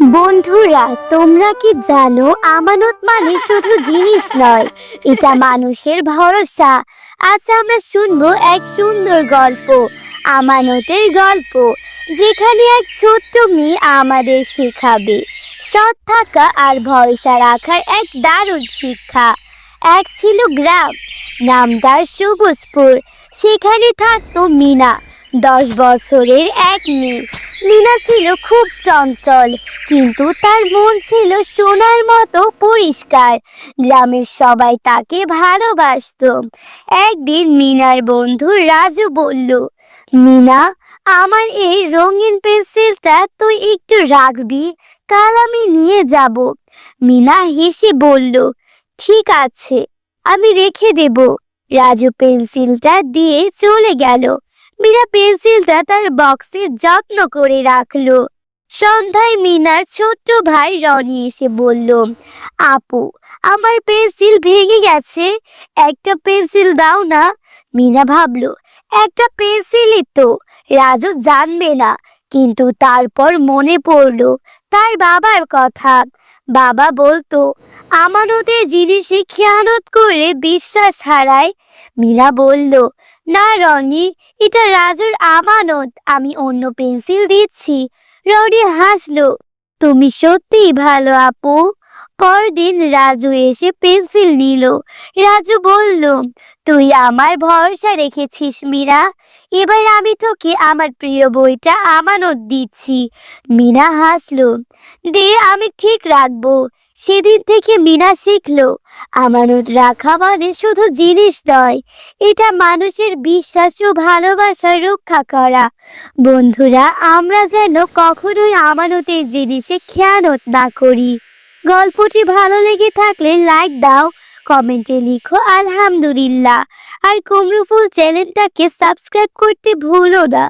বন্ধুরা, তোমরা কি জানো, আমানত মানে শুধু জিনিস নয়, এটা মানুষের ভরসা। আজ আমরা শুনব এক সুন্দর গল্প, আমানতের গল্প, যেখানে এক ছোট্ট মেয়ে আমাদের শেখাবে, সৎ থাকা আর ভরসা রাখার এক দারুণ শিক্ষা। এক ছিল গ্রাম, নাম তার সবুজপুর, সেখানে থাকতো মিনা, দশ বছরের এক মেয়ে। মিনা ছিল খুব চঞ্চল, কিন্তু তার মন ছিল সোনার মতো পরিষ্কার। গ্রামের সবাই তাকে ভালোবাসতো। একদিন মিনার বন্ধু রাজু বলল, মিনা, আমার এই রঙিন পেন্সিলটা তুই একটু রাখবি, কাল আমি নিয়ে যাব। মিনা হেসে বলল, ঠিক আছে, আমি রেখে দেব। রাজু পেন্সিলটা দিয়ে চলে গেল। মিনা পেন্সিলটা তার বক্সে যত্ন করে রাখল। সন্ধ্যায় মিনার ছোট্ট ভাই রনি এসে বলল, আপু, আমার পেন্সিল ভেঙে গেছে। একটা পেন্সিল দাও না। মিনা ভাবলো, একটা পেন্সিলই তো, রাজু জানবে না। কিন্তু তারপর মনে পড়ল, তার বাবার কথা। বাবা বলতো, আমানতের জিনিসে খেয়ানত করলে বিশ্বাস হারায়। মিনা বলল না রনি, এটা রাজুর আমানত। আমি অন্য পেন্সিল দিচ্ছি। রনি হাসলো, তুমি সত্যিই ভালো, আপু। পরদিন রাজু এসে পেন্সিল নিল। রাজু বলল, তুই আমার ভরসা রেখেছিস মীরা এবার আমি তোকে আমার প্রিয় বইটা আমানত দিচ্ছি। মিনা হাসলো দে আমি ঠিক রাখব। সেদিন থেকে মিনা শিখলো, আমানত রাখা মানে শুধু জিনিস নয়, এটা মানুষের বিশ্বাস ও ভালোবাসা রক্ষা করা। বন্ধুরা, আমরা যেন কখনোই আমানতের জিনিসে খেয়ানত না করি। গল্পটি ভালো লেগে থাকলে লাইক দাও, কমেন্টে লিখো আলহামদুলিল্লাহ। আর কুমড়ো চ্যানেলটাকে সাবস্ক্রাইব করতে ভুলো না।